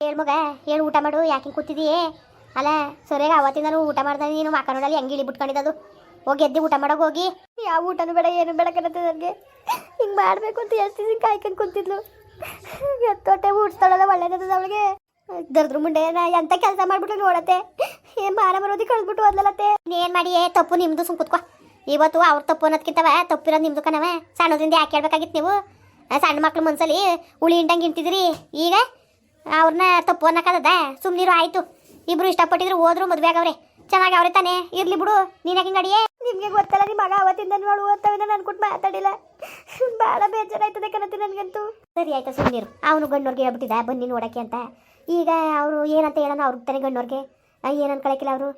ಹೇಳ್ ಮಗ ಹೇಳು ಊಟ ಮಾಡು ಯಾಕೆ ಕೂತಿದೀಯೇ? ಅಲ್ಲ ಸರಿಯಾಗಿ ಅವತ್ತಿಂದ ಊಟ ಮಾಡ್ದೆ ನೀನು ಮಕ್ಕ ನೋಡಲಿ ಹೆಂಗೆ ಇಳಿ ಬಿಟ್ಕೊಂಡಿದ್ದು ಹೋಗಿ ಎದ್ದು ಊಟ ಮಾಡೋಕೆ ಹೋಗಿ. ಯಾವ ಊಟನೂ ಬೇಡ ಏನು ಬೇಡ ಕಣತ್ತೆ ನನಗೆ ಹಿಂಗೆ ಮಾಡಬೇಕು ಅಂತ ಎಷ್ಟು ದಿನ ಕಾಯ್ಕೊಂಡು ಕೂತಿದ್ಲು. ಎತ್ತೊಟ್ಟೆ ಊಡ್ಸ್ತಾಳಲ್ಲ ಒಳ್ಳೇದದ ಅವಳಿಗೆ. ದರ್ದ್ರ ಮುಂಡೆ ನಾ ಎಂತ ಕೆಲಸ ಮಾಡ್ಬಿಟ್ಟು ನೋಡತ್ತೆ. ಏನು ಮಾರ ಮರೋದಿ ಕಳ್ದ್ಬಿಟ್ಟು ಓದ್ಲತ್ತೆ ಏನು ಮಾಡಿ ಏ ತಪ್ಪು ನಿಮ್ಮದು ಸುಮ್ ಕುತ್ಕೋ. ಇವತ್ತು ಅವ್ರ ತಪ್ಪು ಅನ್ನೋದ್ಕಿಂತವ ತಪ್ಪಿರೋದು ನಿಮ್ಮದು ಕನವ ಸಣ್ಣದ್ರಿಂದ ಯಾಕೆ ಹೇಳ್ಬೇಕಾಗಿತ್ತು ನೀವು? ಸಣ್ಣ ಮಕ್ಳು ಮನ್ಸಲ್ಲಿ ಉಳಿ ಹಿಂಡಂಗೆ ಇಂತಿದ್ರಿ ಈಗ ಅವ್ರನ್ನ ತಪ್ಪು ಅನ್ನಕ್ಕದ ಸುಮ್ನಿರು ಆಯ್ತು. ಇಬ್ರು ಇಷ್ಟಪಟ್ಟಿದ್ರು ಹೋದ್ರು ಮದ್ವೆ ಆಗವ್ರೆ ಚೆನ್ನಾಗಿ ಅವ್ರೆ ತಾನೆ. ಇರ್ಲಿ ಬಿಡು. ನೀನ್ ಯಾಕೆ ಅಡಿಯೇ ನಿಮ್ಗೆ ಗೊತ್ತಲ್ಲ ನಿಮ್ಮ ಮಗ ಅವತ್ತಿಂದ ನೋಡು ನನ್ ಕುಟ್ ಮಾತಾಡಿಲ್ಲ. ಭಾಳ ಬೇಜಾರಾಯ್ತದೆ ಕಣತಿ ನನಗಂತೂ. ಸರಿ ಆಯ್ತಾ ಸುಮ್ನಿರು. ಅವನು ಗಣ್ಣವ್ರಿಗೆ ಹೇಳ್ಬಿಟ್ಟಿದ್ದ ಬನ್ನಿ ನೋಡಕ್ಕೆ ಅಂತ. ಈಗ ಅವರು ಏನಂತ ಹೇಳೋಣ ಅವ್ರಿಗೆ ತಾನೆ ಗಣ್ಣವ್ರಿಗೆ ಏನು ಕಳಕಿಲ್ಲ ಅವರು.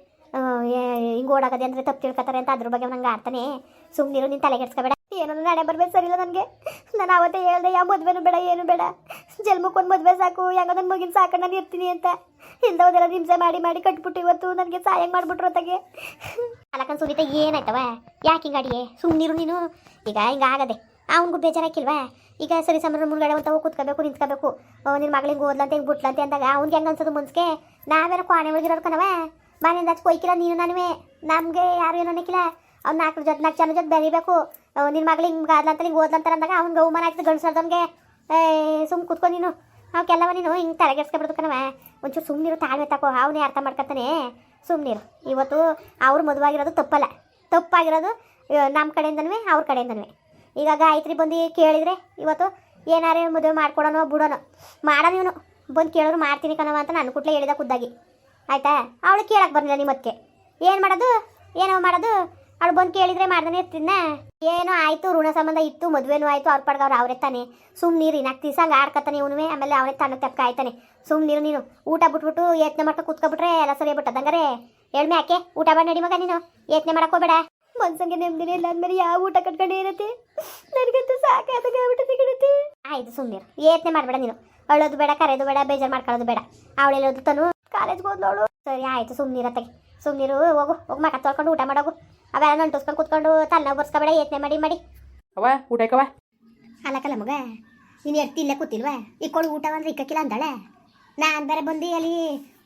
ಹಿಂಗ್ ಓಡಾಗದೆ ಅಂದ್ರೆ ತಪ್ಪು ತಿಳ್ಕೊತಾರೆ ಅಂತ ಅದ್ರ ಬಗ್ಗೆ ನಂಗೆ ಆಡ್ತಾನೆ. ಸುಮ್ಮನಿರು ತಲೆ ತಲೆಗೆಡ್ಸ್ಕೊಬೇಡ. ಏನೋ ನಡೆ ಬರ್ಬೇಕು ಸರಿಲ್ಲ ನನಗೆ. ನಾನು ಅವತ್ತೇ ಹೇಳ್ದೆ, ಯಾವ ಮದ್ವೆನೂ ಬೇಡ, ಏನು ಬೇಡ. ಜನ್ಮಕ್ಕೊಂದು ಮದ್ವೆ ಸಾಕು ಹೆಂಗೋ ನನ್ನ ಮಗಿನ ಸಾಕು ನಾನು ಇರ್ತೀನಿ ಅಂತ. ಹಿಂದೋದೆಲ್ಲ ಹಿಂಸೆ ಮಾಡಿ ಮಾಡಿ ಕಟ್ಬಿಟ್ಟು ಇವತ್ತು ನನಗೆ ಸಹಾಯ ಮಾಡ್ಬಿಟ್ರು ಹೊತ್ತಗೆ ಅಲಕನ್ ಸುನೀತ, ಏನಾಯ್ತವ? ಯಾಕೆ ಹಿಂಗಾಡಿಯೇ ಸುಮ್ಮನಿರು ನೀನು. ಈಗ ಹಿಂಗಾಗದೆ ಅವನಿಗೂ ಬೇಜಾರಾಕಿಲ್ವಾ? ಈಗ ಸರಿ ಸಮರ ಮುಂದ್ಗಡೆ ಅಂತ ಹೋಗಿ ಕುತ್ಕೋಬೇಕು, ನಿಂತ್ಕೋಬೇಕು. ನಿನ್ನ ಮಗಳಿಗೆ ಓದ್ಲಂತ, ಹಿಂಗೆ ಬಿಟ್ಲಂತೆ ಅಂದಾಗ ಅವ್ನಿಗೆ ಹೆಂಗೆ ಅನ್ಸೋದು ಮುನ್ಸ್ಕೆ ನಾವೇನೋ ಕೋಣೆ ಒಳಗಿರೋರು ಕಣವ ಮನೆಯಿಂದ ಹಚ್ಚಿ ಕೊಯ್ಕಿಲ್ಲ ನೀನು ನಾನುವೆ. ನಮಗೆ ಯಾರು ಏನೋ ಅನ್ನಕ್ಕಿಲ್ಲ ಅವ್ನು ನಾಲ್ಕು ಜೊತೆ, ನಾಲ್ಕು ಜನ ಜೊತೆ ಬೆರಿಬೇಕು. ನಿನ್ನ ಮಗಳು ಹಿಂಗೆ ಆದ್ಲಂತ ಹಿಂಗೆ ಓದ್ಲಂತಾರೆ ಅಂದಾಗ ಅವ್ನಿಗೆ ಗೌಮಾನ ಆಯ್ತು ಗಂಡಸರ್ದವ್ನಿಗೆ ಸುಮ್ಮನೆ ಕುತ್ಕೊಂಡು ನೀನು. ಅವಕ್ಕೆಲ್ಲವ ನೀನು ಹಿಂಗೆ ತಲೆಗೆಡ್ಸ್ಕೊಬಿಡ್ದು ಕಣವ ಒಂಚೂರು ಸುಮ್ಮನಿರು ತಾಳ್ಮೆ ತಕೋ ಅವನೇ ಅರ್ಥ ಮಾಡ್ಕೊತಾನೆ ಸುಮ್ಮನಿರು ಇವತ್ತು ಅವ್ರು ಮದುವಾಗಿರೋದು ತಪ್ಪಲ್ಲ. ತಪ್ಪಾಗಿರೋದು ನಮ್ಮ ಕಡೆಯಿಂದನೂ ಅವ್ರ ಕಡೆಯಿಂದನೂ ಈಗ ಗಾಯತ್ರಿ ಬಂದು ಕೇಳಿದರೆ ಇವತ್ತು ಏನಾರೇ ಮದುವೆ ಮಾಡ್ಕೊಡೋನೋ, ಬಿಡೋನೋ. ಮಾಡೋ ಇವನು. ಬಂದು ಕೇಳೋರು ಮಾಡ್ತೀನಿ ಕಣವ ಅಂತ ನಾನು ಕುಟ್ಲೆ ಹೇಳಿದ ಖುದ್ದಾಗಿ. ಆಯ್ತಾ? ಅವಳು ಕೇಳಕ್ಕೆ ಬರಲಿಲ್ಲ ನಿಮ್ಮಕ್ಕೆ ಏನು ಮಾಡೋದು? ಏನೋ ಮಾಡೋದು? ಅವಳು ಬಂದು ಕೇಳಿದ್ರೆ ಮಾಡ್ದಾನೆ ಇರ್ತಿದ್ನ? ಏನೋ ಆಯಿತು ಋಣ ಸಂಬಂಧ ಇತ್ತು ಮದುವೆನೂ ಆಯಿತು ಅವ್ರ ಪಡ್ಗ ಅವ್ರು ಅವರೇ ತಾನೆ ಸುಮ್ ನೀರು ದಿವಸ ಹಂಗೆ ಆಡ್ಕತಾನೆ ಇವನುವೆ ಆಮೇಲೆ ಅವನೇ ತನ್ನ ತಪ್ಪ ಸುಮ್ ನೀರು ನೀನು ಊಟ ಬಿಟ್ಬಿಟ್ಟು ಯತ್ನೆ ಮಾಡ್ಕೊ ಕೂತ್ಕೊಬಿಟ್ರೆ ಎಲ್ಲ ಸರಿ ಬಿಟ್ಟದಂಗಾರೆ ಹೇಳ್ಮೆ ಯಾಕೆ ಊಟ ಮಾಡಿ ನಡಿ ಮಗ ನೀನು ಯತ್ನೆ ಮಾಡಕ್ ಹೋಗ್ಬೇಡ. ಮನ್ಸಂಗೆ ನೆಮ್ಮದಿನೇ ಇಲ್ಲ ಅಂದ್ಮೇಲೆ ಯಾವ ಊಟ ಕಟ್ಕೊಂಡು ಇರತ್ತೆ? ನನಗಂತೂ ಸಾಕಾದಾಗ ಗಿಡತಿ ಆಯ್ತು ಸುಮ್ಮನೆ ಯತ್ನೆ ಮಾಡಬೇಡ ನೀನು. ಅಳೋದು ಬೇಡ ಕರೆಯೋದು ಬೇಡ ಬೇಜಾರು ಮಾಡ್ಕೊಳ್ಳೋದು ಬೇಡ. ಅವಳೆಲ್ಲೋದು ತಾನು. ಕಾಲೇಜ್ಗೆ ಹೋದ್ನವಳು ಸರಿ ಆಯ್ತು ಸುಮ್ ನೀರು ಹೋಗು ಹೋಗಿ ಮಕ ತೊಳ್ಕೊಂಡು ಊಟ ಮಾಡೋಗು. ಅವೆಲ್ಲ ನಂಟುಸ್ಕೊಂಡು ಕೂತ್ಕೊಂಡು ತನ್ನ ಬರ್ಸ್ಕೊಬೇಡ ಯತ್ನೆ ಮಾಡಿ ಮಾಡಿ. ಅವ ಊಟಕ್ಕವ ಅಲ್ಲಕಲ್ಲ ಮಗ ನೀನು ಎಡ್ತಿ ಇಲ್ಲೇ ಕೂತಿಲ್ವಾ? ಇಕ್ಕೊಳ್ಳು ಊಟ ಅಂದ್ರೆ ಇಕ್ಕಕ್ಕಿಲ್ಲ ಅಂದಾಳೆ. ನಾನು ಬೇರೆ ಬಂದು ಅಲ್ಲಿ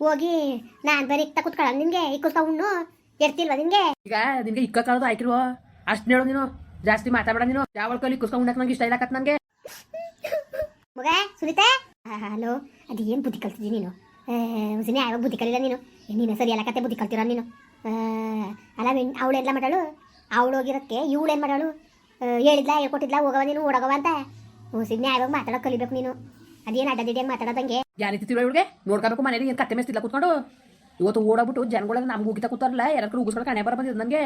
ಹೋಗಿ ನಾನು ಬೇರೆ ಇಕ್ತ ಕೂತ್ಕೊಳ್ಳ ನಿನ್ಗೆ ಇಕ್ಕಲ್ತ ಉಣ್ಣು. ಎಡ್ತಿಲ್ವಾ ನಿನ್ಗೆ? ಈಗ ನಿನ್ಗೆ ಇಕ್ಕ ಕಾಲದ ಆಯ್ಕಿಲ್ವೋ? ಅಷ್ಟು ಹೇಳು ನೀನು. ಜಾಸ್ತಿ ಮಾತಾಡಬೇಡ ನೀನು. ಯಾವ ಕಲಿ ಕುಸ್ಕೊಂಡು ಉಣ್ಣಕ್ಕೆ ನಂಗೆ ಇಷ್ಟ ಇಲ್ಲ ಕತ್ ನನಗೆ. ಮಗ ಸುನೀತಾ? ಹಲೋ. ಅದೇನು ಬುದ್ಧಿ ಕಲ್ತಿದ್ದೀನಿ ನೀನು? ಮುಸಿನಿ ಯಾವಾಗ ಬುದ್ಧಿ ಕಲಿಲ್ಲ ನೀನು. ನೀನು ಸರಿ ಎಲ್ಲ ಕತೆ ಬುದ್ಧಿ ಕಲ್ತಿರೋ ನೀನು. ಅಲ್ಲ ಅವಳು ಎಲ್ಲ ಮಾಡಾಳು ಅವಳು ಇವಳು ಏನು ಮಾಡಾಳು ಹೇಳಿದ್ಲ ಹೇಳ್ಕೊಟ್ಟಿದ್ಲ ಹೋಗವ ನೀನು ಓಡೋಗವ ಅಂತ. ಮುಸಿನಿ ಆಗಿ ಮಾತಾಡೋಕೆ ಕಲಿಬೇಕು ನೀನು. ಅದೇನು ಅಡ್ಡದಿಡ್ಯಾಗ ಮಾತಾಡೋದಂಗೆ? ಯಾನಿತ್ತಿರುವ ಇವಳಿಗೆ? ನೋಡ್ಕೋಬೇಕು ಮನೇಲಿ, ಏನು ಕತ್ತೆ ಮೇಸ್ತಿಲ್ಲ ಕೂತ್ಕೊಂಡು? ಇವತ್ತು ಓಡಾಬಿಟ್ಟು ಜನಗಳಿಗೆ ನಮ್ಗೆ ಉಗಿತಾ ಕೂತಾರಲ್ಲ ಯಾರು ಉಗಿಸ್ಕೊಂಡು ಕಣೆ ಬರ ಬಂದಿದ್ದು ನನಗೆ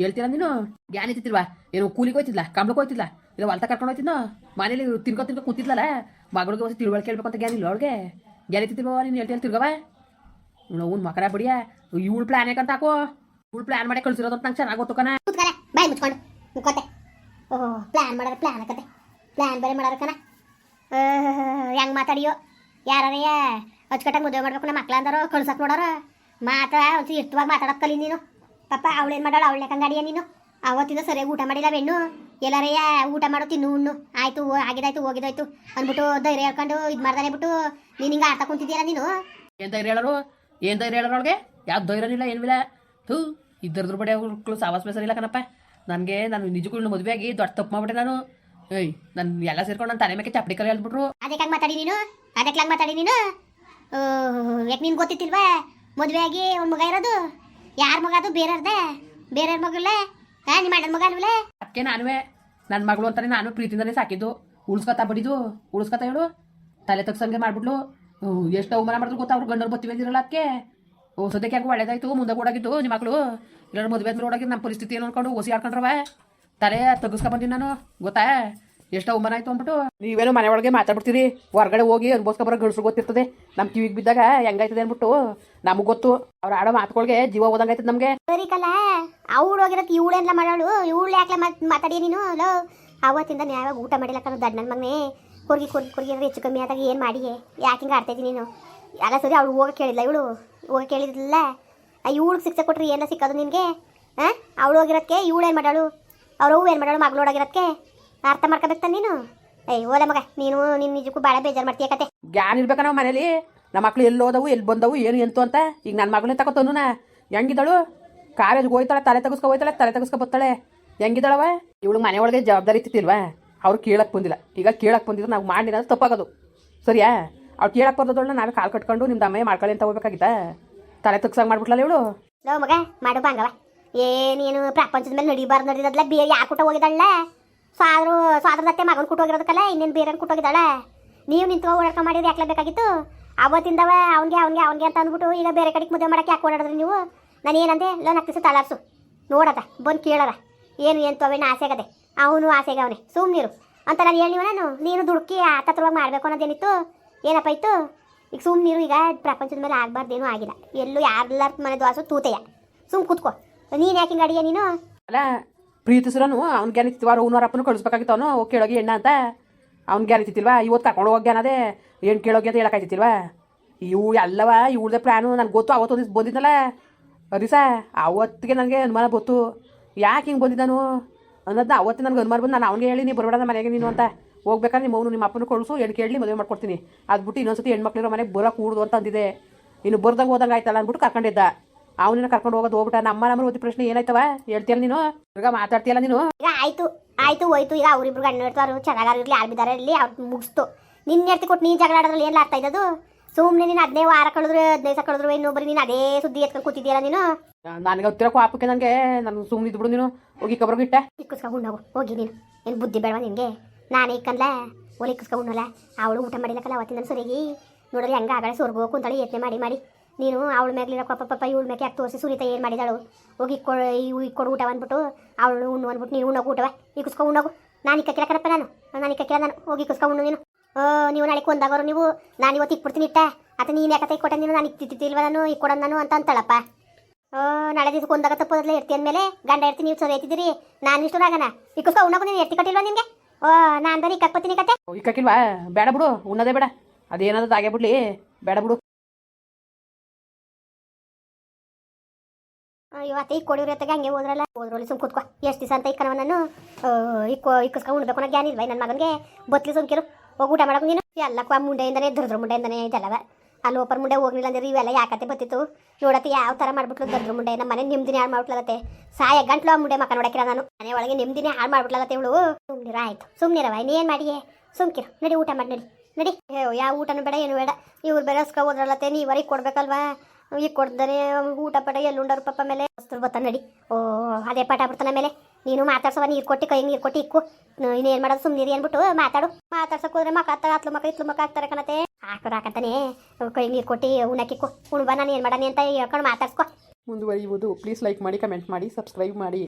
ಹೇಳ್ತೀರ ನೀನು? ಯಾನಿತ್ತಿಲ್ವಾ ಏನು ಕೂಲಿಗೆ ಹೋಯ್ತಿಲ್ಲ ಕಂಬಳಕ್ಕೆ ಹೋಯ್ತಿಲ್ಲ ಇಲ್ಲ ಹೊಲ್ತ ಕರ್ಕೊಂಡು ಹೋಯ್ತಿದ್ನೋ? ಮನೇಲಿ ತಿನ್ಕೊ ತಿನ್ಕೊ ಕೂತಿದ್ಲಲ್ಲ, ಮಗಳಿಗೆ ಒಂದು ತಿಳುವಳಿಕೆ ಹೇಳ್ಬೇಕು ಅಂತ ಜ್ಞಾನಿಲ್ಲ ಅವಳಿಗೆ. ಇತ್ತಿಲ್ವ ನೀನು ಹೇಳ್ತಿ ತಿರ್ಗವ ಅವ್ನು ಮಕರ ಬಿಡಿಯ? ಇವಳು ಪ್ಲಾನ್ ಯಾಕಂತ ಹಾಕೋ? ಇವಳು ಪ್ಲಾನ್ ಮಾಡಿ ಕಳ್ಸಿರೋದು ಅಂತ ನಂಗೆ ಚೆನ್ನಾಗಿ ಗೊತ್ತು ಕಣ. ಕೂತ್ಕಲೆ ಬಾಯ್ ಮುಚ್ಕೊಂಡು ಮುಕ್ಕೋತೆ ಓಹ್ ಪ್ಲಾನ್ ಮಾಡಾರ ಪ್ಲಾನ್ ಆಕತೆ ಪ್ಲಾನ್ ಬೇರೆ ಮಾಡಾರ ಕಣ. ಹೆಂಗೆ ಮಾತಾಡಿಯೋ? ಯಾರೇ ಅಚ್ಚುಕಟ್ಟಾಗಿ ಮದುವೆ ಮಾಡ್ಬೇಕು ನಮ್ಮ ಮಕ್ಳು ಅಂದಾರೋ ಕಳ್ಸಕ್ ನೋಡೋರು? ಮಾತ್ರ ಒಂದು ಇರ್ತವಾಗ ಮಾತಾಡೋದು ಕಲಿ ನೀನು. ಪಾಪ ಅವಳೇನು ಮಾಡೋಳು ಅವಳ ಕಂಗಾಡಿಯ ನೀನು? ಅವತ್ತಿಂದ ಸರಿಯಾಗಿ ಊಟ ಮಾಡಿಲ್ಲ ಬೆಣ್ಣು. ಎಲ್ಲರಯ್ಯ ಊಟ ಮಾಡೋ ತಿನ್ನು ಉಣ್ಣು. ಆಯ್ತು ಆಗಿದಾಯ್ತು ಹೋಗಿದಾಯ್ತು ಅಂದ್ಬಿಟ್ಟು ಧೈರ್ಯ ಹೇಳ್ಕೊಂಡು ಇದು ಮಾಡ್ದಾನೆ ಬಿಟ್ಟು ನೀನು ಹಿಂಗೆ ಆಡ್ತಾ ಕುಂತಿದ್ದೀರ ನೀನು? ಏನು ಧೈರ್ಯ ಹೇಳೋರು? ಏನು ಧೈರ್ಯ ಹೇಳೋರು ಅವಳಿಗೆ? ಯಾವ್ದು ಧೈರ್ಯನಿಲ್ಲ ಏನಿಲ್ಲ ಥೂ ಇದ್ದರದ್ರ ಬಡಿ ಅವ್ರು ಸಾವಾಸ ಬೇಸರಿಲ್ಲ ಕಣಪ್ಪ. ನನಗೆ ನಾನು ನಿಜಕ್ಕೂ ಮದುವೆ ಆಗಿ ದೊಡ್ಡ ತಪ್ಪು ಮಾಡ್ಬಿಟ್ಟೆ ನಾನು. ಏಯ್ ನಾನು ಎಲ್ಲ ಸೇರ್ಕೊಂಡು ನನ್ನ ತಲೆ ಮೇಲೆ ಚಪ್ಪಡಿ ಕಲೆ ಹೇಳ್ಬಿಟ್ರು ಅದಕ್ಕೆ ಹಂಗೆ ಮಾತಾಡಿ ನೀನು? ಅದಕ್ಕೆ ಹಂಗೆ ಮಾತಾಡಿ ನೀನು? ಯಾಕೆ ನಿನ್ಗೆ ಗೊತ್ತಿತ್ತಿಲ್ವಾ? ಮದುವೆ ಆಗಿ ಒಂದು ಮಗ ಇರೋದು. ಯಾರ ಮಗ ಅದು? ಬೇರೆ ಬೇರೆಯವ್ರ ಮಗಲ್ಲ ಹಾ ನಿಮ್ಮ ಅಣ್ಣನ ಮಗ ಅಲ್ವಲ್ಲ ಅದಕ್ಕೆ ನಾನುವೆ ನನ್ನ ಮಗಳು ಅಂತಾನೆ ನಾನು ಪ್ರೀತಿಯಿಂದಲೇ ಸಾಕಿದ್ದು. ಉಳಿಸ್ಕೊತಾ ಬಡಿದು. ಉಳಿಸ್ಕೊತಾ ಹೇಳು ತಲೆ ತಗ್ಸಂಗೆ ಮಾಡ್ಬಿಟ್ಲು. ಎಷ್ಟು ಅವಮಾನ ಮಾಡಿದ್ರು ಗೊತ್ತಾ? ಅವ್ರು ಗಂಡರು ಬತ್ತಿ ಬಂದಿರಲ್ಲ ಅದಕ್ಕೆ ಓ ಸದ್ಯಕ್ಕೆ ಯಾಕೆ ಒಳ್ಳೇದಾಯ್ತು, ಮುಂದೆ ಓಡಾಗಿದ್ದು ನಿಮ್ಮ ಮಕ್ಕಳು ಇಲ್ಲ ಮದುವೆ ಆದ್ಮೇಲೆ ನಮ್ಮ ಪರಿಸ್ಥಿತಿ ಏನು ಅನ್ಕೊಂಡು ಓಸಿ ಆಡ್ಕೊಂಡ್ರವ. ತಲೆ ಬಂದಿನಿ ನಾನು, ಗೊತ್ತಾ? ಎಷ್ಟೋ ಅವಮಾನ ಆಯ್ತು ಅಂದ್ಬಿಟ್ಟು. ನೀವೇನು ಮನೆ ಒಳಗೆ ಮಾತಾಡ್ಬಿಡ್ತೀರಿ? ಹೊರಗಡೆ ಹೋಗಿ ಅನ್ಬೋಸ್ಕೊ ಬರೋ ಗಂಡಸ್ರು ಗೊತ್ತಿರ್ತದೆ. ನಮ್ಮ ಕಿವಿಗೆ ಬಿದ್ದಾಗ ಹೆಂಗಾಯ್ತದೆ ಅಂದ್ಬಿಟ್ಟು, ನಮಗೆ ಗೊತ್ತು. ಅವ್ರ ಆಡೋ ಮಾತುಗಳಿಗೆ ಜೀವ ಹೋದಂಗಾಯ್ತದೆ ನಮಗೆ. ಸರಿ ಕಲ್ಲ, ಅವಳು ಹೋಗಿರತ್ತೆ ಇವಳೆಲ್ಲ ಮಾಡೋಳು. ಇವಳು ಯಾಕೆ ಮಾತಾಡಿ ನೀನು? ಲೋ, ಅವತ್ತಿಂದ ಯಾವಾಗ ಊಟ ಮಾಡಿಲ್ಲ ಕಣ ದಡ್ ನನ್ನ ಮಗನೇ ಕೊರ್ಗಿ ಕೊರ್ಗಿ ಕೊರ್ಗಿ ಹೆಚ್ಚು ಕಮ್ಮಿ ಆದಾಗ ಏನು ಮಾಡಿ ಯಾಕೆ ಹಿಂಗೆ ಆಡ್ತಾ ಇದ್ದೀನಿ ನೀನು? ಎಲ್ಲ ಸರಿ, ಅವಳು ಹೋಗಕ್ಕೆ ಕೇಳಿಲ್ಲ ಇವಳು ಹೋಗಕ್ಕೆ ಕೇಳಿದ್ಲಿಲ್ಲ ಇವಳಿಗೆ ಶಿಕ್ಷೆ ಕೊಟ್ರಿ ಏನ ಸಿಕ್ಕೋದು ನಿನಗೆ? ಹಾಂ ಅವಳು ಹೋಗಿರೋದಕ್ಕೆ ಇವಳು ಏನು ಮಾಡಾಳು? ಅವ್ರು ಏನು ಮಾಡಾಳು ಮಗಳು ಹೋಗಿರೋದಕ್ಕೆ ಅರ್ಥ ಮಾಡ್ಕೋಬೇಕು ತಾನೆ ನೀನು? ಏಯ್ ಓಲೆ ಮಗ, ನೀನು ನಿನ್ನ ನಿಜಕ್ಕೂ ಭಾಳ ಬೇಜಾರು ಮಾಡ್ತೀಯ ಕತೆ. ಗ್ಯಾನ್ ಇರ್ಬೇಕ ನಾವು ಮನೇಲಿ? ನಮ್ಮ ಮಕ್ಳು ಎಲ್ಲಿ ಹೋದವು ಎಲ್ಲಿ ಬಂದವು, ಏನು ಎಂತು ಅಂತ? ಈಗ ನನ್ನ ಮಗಳನ್ನ ತಗೋತನು ನಾ ಹೆಂಗಿದ್ದಾಳು? ಕಾಲೇಜ್ಗೆ ಹೋಯ್ತಾಳೆ, ತಲೆ ತಗಸ್ಕೊ ಹೋಯ್ತಾಳೆ, ತಲೆ ತಗಸ್ಕೊ ಬರ್ತಾಳೆ. ಹೆಂಗಿದ್ದಾಳವ? ಇವಳು ಮನೆ ಒಳಗೆ ಜವಾಬ್ದಾರಿ ಇತ್ತಿಲ್ವಾ ಅವ್ರು ಕೇಳಕ್ಕೆ ಬಂದಿಲ್ಲ. ಈಗ ಕೇಳಕ್ಕೆ ಬಂದಿದ್ರೆ ನಾವು ಮಾಡಿರೋದು ತಪ್ಪಾಗೋದು. ಸರಿಯಾ? ಅವ್ಳು ಕೇಳಕ್ಕೆ ಬರ್ದೊಳ್ಳ ನಾವೇ ಕಾಲು ಕಟ್ಕೊಂಡು ನಿಮ್ಮ ಅಮ್ಮ ಮಾಡ್ಕೊಳ್ಳಿ ಅಂತ ಹೋಗ್ಬೇಕಾಗಿತ್ತ? ತಲೆ ತಗ್ಸಂಗೆ ಮಾಡ್ಬಿಟ್ಲಲ್ಲ ಇವಳು? ಲೋ ಮಗ, ಮಾಡು ಬಂಗವ ಏನೇನು ಪ್ರಪಂಚದ ಮೇಲೆ ನಡಿಬಾರ್ದು ನಡೀದಲ್ಲ ಬೇರೆ ಯಾಕೆ ಕೂಟ ಹೋಗಿದ್ದಾಳ ಸಾದ್ರು ಸಾದ್ರದತ್ತೆ ಮಗನ ಕೂಟ ಹೋಗಿರೋದಕ್ಕಲ್ಲ, ಇನ್ನೇನು ಬೇರೆ ಕೂಟ ಹೋಗಿದ್ದಾಳ? ನೀವು ನಿಂತು ಓಡಾಡ್ಕೊಂಡು ಮಾಡಿದ್ರೆ ಯಾಕೆ ಬೇಕಾಗಿತ್ತು? ಅವತ್ತಿಂದವ ಅವ್ನಿಗೆ ಅವ್ನಿಗೆ ಅವ್ನಿಗೆ ಅಂತ ಅಂದ್ಬಿಟ್ಟು ಈಗ ಬೇರೆ ಕಡೆಗೆ ಮದುವೆ ಮಾಡಕ್ಕೆ ಯಾಕೆ ಓಡಾಡಿದ್ರಿ ನೀವು? ನಾನು ಏನಂದೆ, ಲೋ ನಕ್ತಿಸು ತಲಾರ್ಸು. ನೋಡದ, ಬಂದು ಕೇಳದ. ಏನು ಏನು ಆಸೆ ಆಗದೆ. ಅವನು ಆಸೆಗೆ ಅವನೇ ಸುಮ್ಮನಿರು ಅಂತ ನಾನು ಹೇಳಿ ನಾನು? ನೀನು ದುಡುಕಿ ಆತತ್ರವಾಗಿ ಮಾಡಬೇಕು ಅನ್ನೋದೇನಿತ್ತು? ಏನಪ್ಪ ಇತ್ತು ಈಗ ಸುಮ್ಮನಿರು ಈಗ ಪ್ರಪಂಚದ ಮೇಲೆ ಆಗಬಾರ್ದೇನೂ ಆಗಿಲ್ಲ. ಎಲ್ಲೂ ಯಾರೆಲ್ಲರ ಮನೆ ದ್ವಾಸು ತೂತೆಯ ಸುಮ್ ಕೂತ್ಕೋ. ನೀನು ಯಾಕೆ ಹಿಂಗೆ ಅಡಿಗೆ ನೀನು? ಅಲ್ಲ, ಪ್ರೀತಿಸ್ರನು, ಅವ್ನು ಗ್ಯಾನಿತ್ತಿಲ್ವಾ ಅವ್ನವ್ರ ಅಪ್ಪನ ಕಳಿಸ್ಬೇಕಾಗಿತ್ತು ಅವನು, ಹೋಗಿ ಕೇಳೋಗಿ ಎಣ್ಣ ಅಂತ. ಅವ್ನು ಗ್ಯಾನಿತ್ತಿಲ್ವಾ ಇವತ್ತು ಕರ್ಕೊಂಡು ಹೋಗಿ ಅನ್ನೋದೇ ಏನು ಕೇಳೋಗಿ ಅಂತ ಹೇಳಕ್ಕಾಯ್ತಿಲ್ವಾ ಇವು ಎಲ್ಲವ, ಇವಳ್ದೆ ಪ್ಲ್ಯಾನು ನನಗೆ ಗೊತ್ತು, ಅವತ್ತು ದಿವ್ಸ ಬಂದಿದ್ದಲ್ಲ ಅದಿಸ, ಅವತ್ತಿಗೆ ನನಗೆ ಅನುಮಾನ ಗೊತ್ತು ಯಾಕೆ ಹಿಂಗೆ ಬಂದಿದ್ದಾನು? ಅನ್ನೋದನ್ನ ಅವತ್ತು ನನಗೆ ಅನುಮಾನ ಬಂದು, ನಾನು ಅವ್ನಿಗೆ ಹೇಳಿ, ನೀ ಬರಬೇಡ ಮನೆಗೆ ನೀನು ಅಂತ. ಹೋಗ್ಬೇಕಾದ್ರೆ ನಿಮ್ಮ ಅವನು ನಿಮ್ಮ ಅಪ್ಪನ ಕಳಿಸು ಏನು ಕೇಳಿ ಮದುವೆ ಮಾಡ್ಕೊಡ್ತೀನಿ. ಅದ್ಬಿಟ್ಟು ಇನ್ನೊಂದ್ಸತಿ ಹೆಣ್ಮಕ್ಳಿರೋ ಮನೆಗೆ ಬರೋ ಕೂಡ್ದು ಅಂತ ಅಂದಿದೆ. ಇನ್ನು ಬರ್ದಾಗ ಹೋದಂಗೆ ಆಯ್ತಲ್ಲ ಅಂದ್ಬಿಟ್ಟು ಕರ್ಕೊಂಡಿದ್ದ ಅವನಿನ ಕರ್ಕೊಂಡು ಹೋಗೋದು ಹೋಗ್ಬಿಟ್ಟ. ನಮ್ಮ ನಮ್ಮ ಓದಿ ಪ್ರಶ್ನೆ ಏನಾಯ್ತವ? ಹೇಳ್ತೀಯಲ್ಲ ನೀನು? ಈಗ ಮಾತಾಡ್ತೀಯಲ್ಲ ನೀನು? ಆಯ್ತು ಆಯ್ತು ಹೋಯ್ತು. ಈಗ ಅವ್ರಿಬ್ರು ಗಂಡ ಇರ್ತಾರು ಚೆನ್ನಾಗಾರು ಇರಲಿ ಬಿದ್ದಾರೆ ಇರಲಿ ಅವ್ರು ಮುಗಿಸ್ತು. ನಿನ್ನ ಹೇಳ್ತಿ ಕೊಟ್ಟು ನೀನು ಜಗಳ ಆಡೋದ್ರಲ್ಲಿ ಏನು ಆಗ್ತಾ ಇದ್ದದು? ಸುಮ್ಮನೆ ನೀನು ಹದಿನೈದು ವಾರ ಕಳೆದ್ರು ಹದಿನೈದು ದಿವಸ ಕಳೆದ್ರು ಇನ್ನೊಬ್ಬರು ನೀನು ಅದೇ ಸುದ್ದಿ ಎತ್ಕೊಂಡು ಕೂತಿದ್ದೀಯಲ್ಲ ನೀನು? ನನಗೆ ಗೊತ್ತಿರೋ ಕೋಪಕ್ಕೆ ನನಗೆ ನಾನು ಸುಮ್ಮನೆ ಇದ್ಬಿಡು ನೀನು. ಹೋಗಿ ಕಬ್ರಿಗೆ ಇಟ್ಟೆ. ಇಕ್ಕಿಸ್ಕೊಂಡು ಹೋಗಿ ನೀನು. ಏನು ಬುದ್ಧಿ ಬೇಡವಾ ನಿನಗೆ? ನಾನೇ ಇಕ್ಕಂದ್ಲ ಒಲೆ ಕುಸ್ಕೊಂಡಲ್ಲ ಅವಳು ಊಟ ಮಾಡಿಲ್ಲಕಲ್ಲ ಅವತ್ತಿನ ಸುರಿಗಿ. ನೋಡಲಿ ಹಂಗೆ ಆಗಳೆ ಸುರ್ಬೋಕು ಕುಂತಾಳೆ ಯತ್ನೆ ಮಾಡಿ ಮಾಡಿ. ನೀನು ಅವಳ ಮೇಲೆ ಪಪ್ಪ ಪಾಪ ಇವಳ ಮೇಲೆ ಯಾಕೆ ತೋರಿಸಿ ಸುನೀತ ಏನು ಮಾಡಿದಾಳು? ಹೋಗಿ ಇಕ್ಕೊಡು ಇವು ಇಕ್ಕೊಡು ಊಟ ಅಂದ್ಬಿಟ್ಟು ಅವಳು ಉಣ್ಣು ಅಂದ್ಬಿಟ್ಟು ನೀನು ಉಣ್ಣೋಗು ಊಟವ? ಈ ಕುಸ್ಕೊ ಉಣ್ಣೋಗು ನಾನು ಇಕ್ಕಕ್ಕಿಲ್ಲ ಕರಪ್ಪ ನಾನು. ನಾನು ಇಕ್ಕಕ್ಕಿಲ್ಲ ನಾನು. ಹೋಗಿ ಕುಸ್ಕೊ ಉಣ್ಣು ನೀನು. ಓ, ನೀವು ನಾಳೆ ಕೊಂದಾಗೋರು ನೀವು. ನಾನು ಇವತ್ತು ಇಕ್ಬಿಡ್ತೀನಿ ಇಟ್ಟ. ಅಥವಾ ನೀನು ಯಾಕತ್ತೆ ಕೊಟ್ಟೆ ನೀನು? ನಾನು ಇಕ್ತಿತ್ತಿಲ್ವ ನಾನು? ಇಕ್ಕೊಡೋದು ನಾನು ಅಂತ ಅಂತಳಪ್ಪ. ನಾಳೆ ದಿವಸ ಕೊಂದಾಗ ತಪ್ಪೋದಲ್ಲ ಇರ್ತಿ ಅಂದಮೇಲೆ ಗಂಡ ಇರ್ತೀನಿ ನೀವು ಸರಿ ಐತಿದ್ದೀರಿ ನಾನು ಇಷ್ಟು ಈ ಕುಸ್ಕೊ ಉಣ್ಣೋಗು ನೀನು ಎತ್ತಿ ಕಟ್ಟಿಲ್ವ ನಿಮಗೆ ಓ ನಾ ಕತೆ. ಬೇಡ ಬಿಡು ಉನ್ನದೇ ಬೇಡ. ಅದೇನಾದ್ರು ಆಗೇ ಬಿಡ್ಲಿ ಬೇಡ ಬಿಡು. ಇವತ್ತು ಈಗ ಕೊಡಿವ್ರಿ ಜೊತೆಗೆ ಹಂಗೆ ಹೋದ್ರಲ್ಲ ಹೋದ್ರಲ್ಲಿ ಸುಮ್ ಕುತ್ಕೋ. ಎಷ್ಟು ದಿವಸ ಅಂತ ಇಕ್ಕನವ ನಾನು ಇಕ್ಕೋ ಇಕ್ಕಿಸ್ಕೊಂಡು ಉಣ್ಬೇಕು ಅನ್ನೋ ಜ್ಞಾನ ಇಲ್ವ? ನನ್ನ ಮಗನಿಗೆ ಬತ್ಲಿ ಸುಮ್ಕಿರು. ಹೋಗಿ ಊಟ ಮಾಡಕ್ಕೆ ನೀನು ಎಲ್ಲ ಮುಂಡೆಯಿಂದನೇ ದುರ್ದ್ರ ಮುಂಡೆಯಿಂದನೇ ಇದೆಲ್ಲವ. ಅಲ್ಲಿ ಓಪರ್ ಮುಂಡೆ ಹೋಗ್ಲಿಲ್ಲ ಅಂದ್ರೆ ಇವೆಲ್ಲ ಯಾಕತ್ತೆ ಬತ್ತಿತ್ತು ನೋಡತ್ತೆ ಯಾವ ಥರ ಮಾಡ್ಬಿಟ್ಲು ದೊಡ್ಡ ಮುಂಡೆ. ನಮ್ಮ ಮನೆ ನಿಮ್ದಿನ ಹಾಳು ಮಾಡ್ಬಿಟ್ಲತ್ತೆ ಸಾಯ ಗಂಟ್ಲು ಮುಂಡೆ ಮಕ್ಕ ನೋಡಕಿರ ನಾನು. ಮನೆ ಒಳಗೆ ನಿಮ್ದಿನೇ ಹಾಳು ಮಾಡ್ಬಿಟ್ಲತ್ತೆ ಇವಳು. ಸುಮ್ನಿರ, ಆಯ್ತು. ಸುಮ್ನಿರವ ಇನ್ನೇನು ಮಾಡಿಯೇ? ಸುಮ್ಕಿರು. ನಡಿ, ಊಟ ಮಾಡಿ, ನಡಿ. ನಡಿ. ಯಾವ ಊಟನೂ ಬೇಡ, ಏನು ಬೇಡ. ಇವ್ರು ಬೆಳೆಸ್ಕ ಹೋದ್ರಲ್ಲತ್ತೆ ವರಿ ಕೊಡ್ಬೇಕಲ್ವಾ? ಈಗ ಕೊಡ್ದಾನೆ ಊಟ ಪಟ ಎಲ್ಲುಂಡರು ಪಪ್ಪ ಮೇಲೆ? ಹೊಸ್ತರು ಬತ್ತ ನಡಿ. ಓ, ಅದೇ ಪಾಠ ಬಿಡ್ತಾನ ಮೇಲೆ. ನೀನು ಮಾತಾಡ್ಸವ ನೀರು ಕೊಟ್ಟಿ, ಕೈ ನೀರು ಕೊಟ್ಟಿ ಇಕ್ಕು. ಇನ್ನೇನು ಮಾಡೋದು, ಸುಮ್ನಿರಿ ಅಂದ್ಬಿಟ್ಟು ಮಾತಾಡು. ಮಾತಾಡ್ಸಕ್ ಹೋದ್ರೆ ಮಕ್ಕ ಹತ್ತ ಹತ್ಲು ಮಕ್ಕ ಇತ್ಲು ಮಕ್ಕ ಹಾಕ್ತಾರೆ ಕಣತೆ ಹಾಕೋರು ಹಾಕತ್ತಾನೆ ಕೈ ನೀರು ಕೊಟ್ಟು ಉಣಕ್ಕೆ ಉಣ್ಬಾ, ನಾನು ಏನು ಮಾಡಾನೆ ಅಂತ ಹೇಳ್ಕೊಂಡು ಮಾತಾಡ್ಸ್ಕೊ. ಮುಂದುವರಿಯುವುದು. ಪ್ಲೀಸ್ ಲೈಕ್ ಮಾಡಿ ಕಮೆಂಟ್ ಮಾಡಿ ಸಬ್ಸ್ಕ್ರೈಬ್ ಮಾಡಿ.